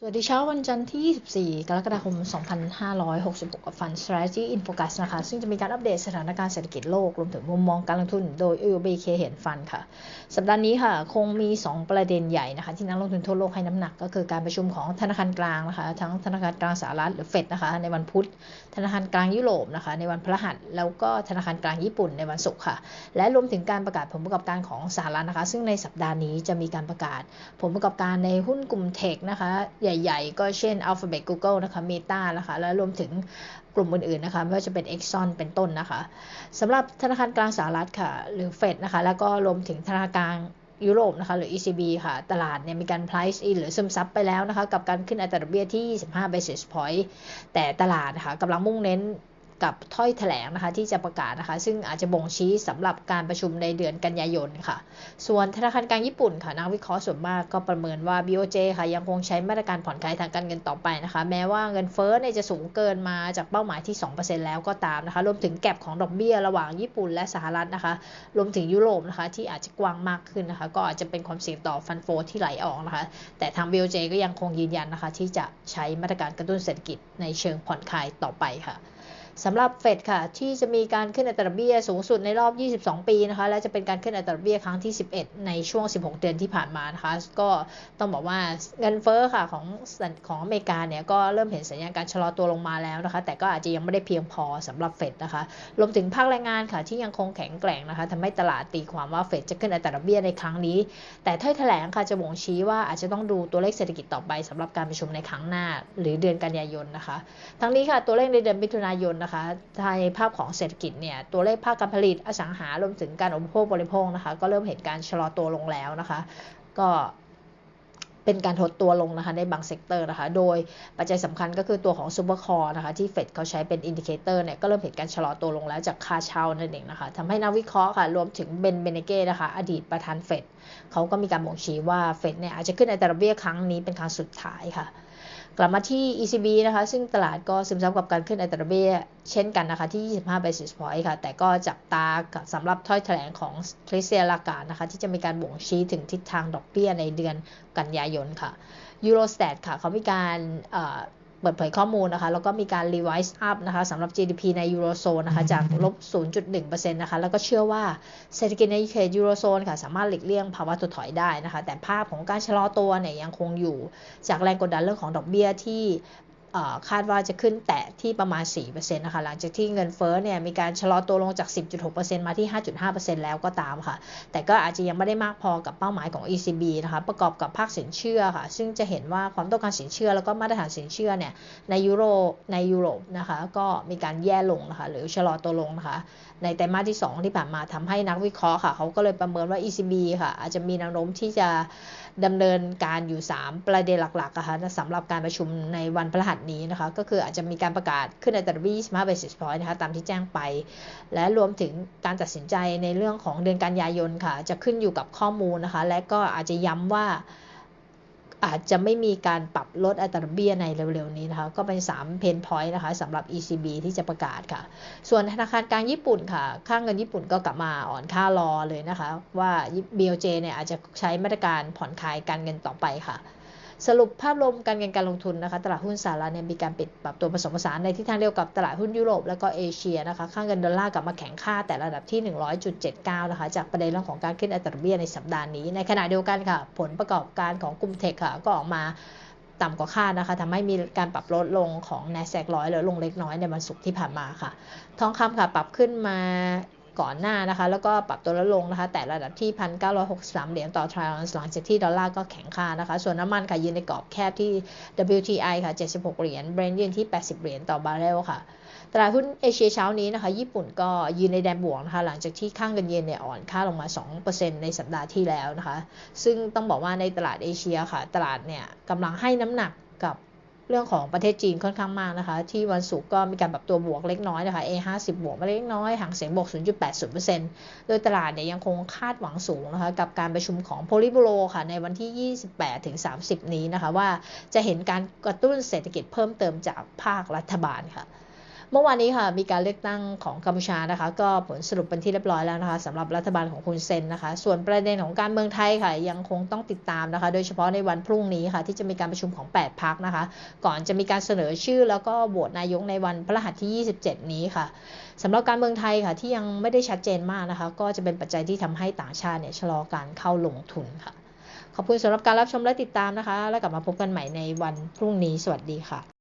สวัสดีเช้าวันจันทร์ที่ 24 กรกฎาคม 2566 กับฟัน Strategy in Focus นะคะ ซึ่งจะมีการอัปเดตสถานการณ์เศรษฐกิจโลก รวมถึงมุมมองการลงทุนโดย UOB เคเห็นฟันค่ะ สัปดาห์นี้ค่ะ คงมี 2 ประเด็นใหญ่นะคะ ที่นักลงทุนทั่วโลกให้น้ำหนักก็คือการประชุมของธนาคารกลางนะคะ ทั้งธนาคารกลางสหรัฐหรือเฟดนะคะ ในวันพุธ ธนาคารกลางยุโรปนะคะ ในวันพฤหัส แล้วก็ธนาคารกลางญี่ปุ่นในวันศุกร์ค่ะ และรวมถึงการประกาศผลประกอบการของสหรัฐนะคะ ซึ่งในสัปดาห์นี้จะมีการประกาศผลประกอบการในหุ้นกลุ่มเทคนะคะใหญ่ ๆ ก็เช่น Alphabet Google นะคะ Meta นะคะ และรวมถึงกลุ่มอื่นๆนะคะไม่ว่าจะเป็น Exxon เป็นต้นนะคะสำหรับธนาคารกลางสหรัฐค่ะ หรือเฟดนะคะ แล้วก็รวมถึงธนาคารกลางยุโรปนะคะหรือ ECB ค่ะ ตลาดเนี่ยมีการ price in หรือซึมซับไปแล้วนะคะ กับการขึ้นอัตราดอกเบี้ยที่ 25 basis point แต่ตลาดนะคะกำลังมุ่งเน้น กับถ้อยแถลงนะคะที่จะประกาศนะคะ ซึ่งอาจจะบ่งชี้สำหรับการประชุมในเดือนกันยายนค่ะ ส่วนธนาคารกลางญี่ปุ่นค่ะนักวิเคราะห์ส่วนมากก็ประเมินว่า BOJ ค่ะยังคงใช้มาตรการผ่อนคลายทางการเงินต่อไปนะคะ แม้ว่าเงินเฟ้อเนี่ยจะสูงเกินมาจากเป้าหมายที่ 2%แล้วก็ตามนะคะ รวมถึงแก็บของดอกเบี้ยระหว่างญี่ปุ่นและสหรัฐนะคะ รวมถึงยุโรปนะคะที่อาจจะกว้างมากขึ้นนะคะ ก็อาจจะเป็นความเสี่ยงต่อฟันโฟที่ไหลออกนะคะ แต่ทาง BOJ ก็ยังคงยืนยันนะคะ ที่จะใช้มาตรการกระตุ้นเศรษฐกิจในเชิงผ่อนคลายต่อไปค่ะ สำหรับเฟดค่ะ ที่จะมีการขึ้นอัตราเบี้ยสูงสุดในรอบ 22 ปีนะคะ และจะเป็นการขึ้นอัตราเบี้ยครั้งที่ 11 ในช่วง 16 เดือนที่ผ่านมานะคะ ก็ต้องบอกว่าเงินเฟ้อค่ะของของอเมริกาเนี่ยก็เริ่มเห็นสัญญาณการชะลอตัวลงมาแล้วนะคะ แต่ก็อาจจะยังไม่ได้เพียงพอสำหรับเฟดนะคะ รวมถึงภาคแรงงานค่ะที่ยังคงแข็งแกร่งนะคะทำให้ตลาดตีความว่าเฟดจะขึ้นอัตราเบี้ยในครั้งนี้ แต่ถ้อยแถลงค่ะจะบ่งชี้ว่าอาจจะต้องดูตัวเลขเศรษฐกิจต่อไปสำหรับการประชุมในครั้งหน้า หรือเดือนกันยายนนะคะ ทั้งนี้ค่ะตัวเลขในเดือนมิถุนายนนะคะไทยภาพของเศรษฐกิจเนี่ยตัวเลขภาคการผลิตอสังหารวมถึงการอุปโภคบริโภคนะคะก็เริ่มเห็นการชะลอตัวลงแล้วนะคะ ก็เป็นการทดตัวลงนะคะในบางเซกเตอร์นะคะ โดยปัจจัยสำคัญก็คือตัวของซูเปอร์คอร์นะคะที่เฟดเขาใช้เป็นอินดิเคเตอร์เนี่ยก็เริ่มเห็นการชะลอตัวลงแล้วจากค่าเช่านั่นเองนะคะทำให้นักวิเคราะห์ค่ะรวมถึงเบนเบเนเก้นะคะอดีตประธานเฟดเขาก็มีการบ่งชี้ว่าเฟดเนี่ยอาจจะขึ้นอัตราเบี้ยครั้งนี้เป็นครั้งสุดท้ายค่ะ กลับมาที่ ECB นะคะ ซึ่งตลาดก็ซึมซับกับการขึ้นอัตราเบี้ยเช่นกันนะคะ ที่ 25 basis point ค่ะ แต่ก็จับตาสำหรับถ้อยแถลงของคริสเตียลากานะคะ ที่จะมีการบ่งชี้ถึงทิศทางดอกเบี้ยในเดือนกันยายนค่ะ Eurostat ค่ะ เขามีการ เปิดเผยข้อมูลนะคะ แล้วก็มีการ revise up นะคะสำหรับ GDP ในยูโรโซนนะคะ จากลบ 0.1%นะคะ แล้วก็เชื่อว่าเศรษฐกิจในเขตยูโรโซนค่ะ สามารถหลีกเลี่ยงภาวะถดถอยได้นะคะ แต่ภาพของการชะลอตัวเนี่ยยังคงอยู่ จากแรงกดดันเรื่องของดอกเบี้ยที่ คาดว่าจะขึ้นแตะที่ประมาณ 4%นะคะหลังจากที่เงินเฟ้อเนี่ยมีการชะลอตัวลงจาก 10.6%มาที่ 5.5%แล้วก็ตามค่ะ แต่ก็อาจจะยังไม่ได้มากพอกับเป้าหมายของ ECB นะคะประกอบกับภาคสินเชื่อค่ะ ซึ่งจะเห็นว่าความต้องการสินเชื่อแล้วก็มาตรฐานสินเชื่อเนี่ยในยุโรในยุโรปนะคะก็มีการแย่ลงนะคะหรือชะลอตัวลงนะคะในไตรมาสที่ 2 ที่ผ่านมาทำให้นักวิเคราะห์ค่ะเขาก็เลยประเมินว่า ECB ค่ะอาจจะมีแนวโน้มที่จะดำเนินการอยู่ 3 ประเด็นหลักๆนะคะสำหรับการประชุมในวันพฤหัสนี้นะคะ ก็คืออาจจะมีการประกาศขึ้นอัตราี25 basis point นะคะ ตามที่แจ้งไป และรวมถึงการตัดสินใจในเรื่องของเดือนกันยายนค่ะ จะขึ้นอยู่กับข้อมูลนะคะ และก็อาจจะย้ำว่าอาจจะไม่มีการปรับลดอัตราเบี้ยในเร็วๆนี้นะคะ ก็เป็น 3 เพนพอยต์นะคะสำหรับ ECB ที่จะประกาศค่ะ ส่วนธนาคารกลางญี่ปุ่นค่ะ ค่างเงินญี่ปุ่นก็กลับมาอ่อนค่ารอเลยนะคะ ว่า BOJ เนี่ยอาจจะใช้มาตรการผ่อนคลายการเงินต่อไปค่ะ สรุปภาพรวมการเงินการลงทุนนะคะตลาดหุ้นสหรัฐเนี่ยมีการปิดปรับตัวผสมผสานในทิศทางเดียวกับตลาดหุ้นยุโรปและก็เอเชียนะคะค่าเงินดอลลาร์กลับมาแข็งค่าแต่ระดับที่ 100.79 นะคะจากประเด็นเรื่องของการขึ้นอัตราเบี้ยในสัปดาห์นี้ ในขณะเดียวกันค่ะ ผลประกอบการของกลุ่มเทคค่ะก็ออกมาต่ำกว่าคาดนะคะทำให้มีการปรับลดลงของ n a s แ a q ร้อยหรือลงเล็กน้อยในวันศุกร์ที่ผ่านมาค่ะ ทองคำค่ะปรับขึ้นมา ก่อนหน้านะคะ แล้วก็ปรับตัวลดลงนะคะ แต่ระดับที่ 1,963 เหรียญต่อทริออนซ์หลังจากที่ดอลลาร์ก็แข็งค่านะคะ ส่วนน้ำมันค่ะยืนในกรอบแคบที่ WTI ค่ะ 76 เหรียญเบรนท์ยืนที่ 80 เหรียญต่อบาร์เรลค่ะตลาดหุ้นเอเชียเช้านี้นะคะ ญี่ปุ่นก็ยืนในแดนบวกนะคะ หลังจากที่ข้างเงินเยนเนี่ยอ่อนค่าลงมา 2%ในสัปดาห์ที่แล้วนะคะ ซึ่งต้องบอกว่าในตลาดเอเชียค่ะ ตลาดเนี่ยกำลังให้น้ำหนักกับ เรื่องของประเทศจีนค่อนข้างมากนะคะ ที่วันศุกร์ก็มีการปรับตัวบวกเล็กน้อยนะคะ A50 บวกมาเล็กน้อยห่างเสียงบวก 0.80%โดยตลาดเนี่ยยังคงคาดหวังสูงนะคะกับการประชุมของโพลิโบโรค่ะในวันที่ 28-30 นี้นะคะ ว่าจะเห็นการกระตุ้นเศรษฐกิจเพิ่มเติมจากภาครัฐบาลค่ะ เมื่อวานนี้ค่ะมีการเลือกตั้งของกัมพูชานะคะ ก็ผลสรุปเป็นที่เรียบร้อยแล้วนะคะสำหรับรัฐบาลของคุณเซนนะคะ ส่วนประเด็นของการเมืองไทยค่ะ ยังคงต้องติดตามนะคะ โดยเฉพาะในวันพรุ่งนี้ค่ะ ที่จะมีการประชุมของ 8พักนะคะ ก่อนจะมีการเสนอชื่อ แล้วก็โหวตนายกในวันพฤหัสที่ 27 นี้ค่ะสำหรับการเมืองไทยค่ะ ที่ยังไม่ได้ชัดเจนมากนะคะ ก็จะเป็นปัจจัยที่ทำให้ต่างชาติเนี่ยชะลอการเข้าลงทุนค่ะ ขอบคุณสำหรับการรับชมและติดตามนะคะ แล้วกลับมาพบกันใหม่ในวันพรุ่งนี้สวัสดีค่ะ